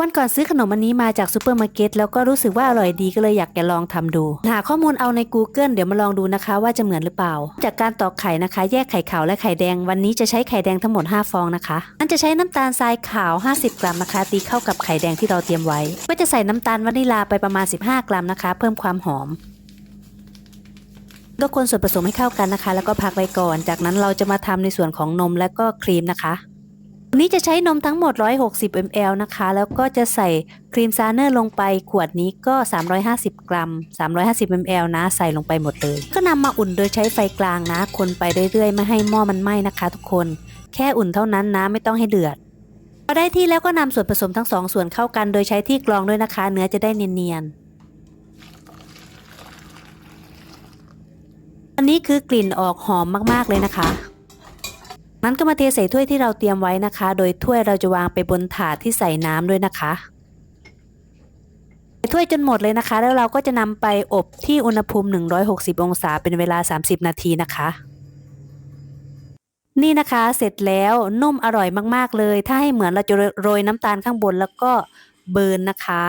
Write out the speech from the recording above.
วันก่อนซื้อขนมอันนี้มาจากซูเปอร์มาร์เก็ตแล้วก็รู้สึกว่าอร่อยดีก็เลยอยากจะลองทำดู หาข้อมูลเอาใน Google เดี๋ยวมาลองดูนะคะ ว่าจะเหมือนหรือเปล่า จากการตอกไข่นะคะ แยกไข่ขาวและไข่แดง วันนี้จะใช้ไข่แดงทั้งหมด 5 ฟองนะคะอันจะใช้น้ำตาลทรายขาว 50 กรัมนะคะ ตีเข้ากับไข่แดงที่เราเตรียมไว้ ก็จะใส่น้ำตาลวานิลาไปประมาณ 15 กรัมนะคะ เพิ่มความหอมก็คนส่วนผสมให้เข้ากันนะคะ แล้วก็พักไว้ก่อน จากนั้นเราจะมาทำในส่วนของนมและก็ครีมนะคะ วันนี้จะใช้นมทั้งหมด 160 ml นะคะ แล้วก็จะใส่ครีมซาเนอร์ลงไปขวดนี้ก็ 350 กรัม 350 ml นะ ใส่ลงไปหมดเลย ก็นำมาอุ่นโดยใช้ไฟกลางนะ คนไปเรื่อยๆ ไม่ให้หม้อมันไหม้นะคะ ทุกคน แค่อุ่นเท่านั้นนะ ไม่ต้องให้เดือดพอได้ที่แล้วก็นำส่วนผสมทั้งสองส่วนเข้ากัน โดยใช้ที่กรองด้วยนะคะ เนื้อจะได้เนียนๆ อันนี้คือกลิ่นออกหอมมากๆเลยนะคะ นั้นก็มาเทใส่ถ้วยที่เราเตรียมไว้นะคะ โดยถ้วยเราจะวางไปบนถาดที่ใส่น้ำด้วยนะคะถ้วยจนหมดเลยนะคะ แล้วเราก็จะนำไปอบที่อุณหภูมิ 160 องศาเป็นเวลา 30 นาทีนะคะ นี่นะคะเสร็จแล้วนุ่มอร่อยมากๆเลย ถ้าให้เหมือนเราจะโรยน้ำตาลข้างบนแล้วก็เบิร์นนะคะ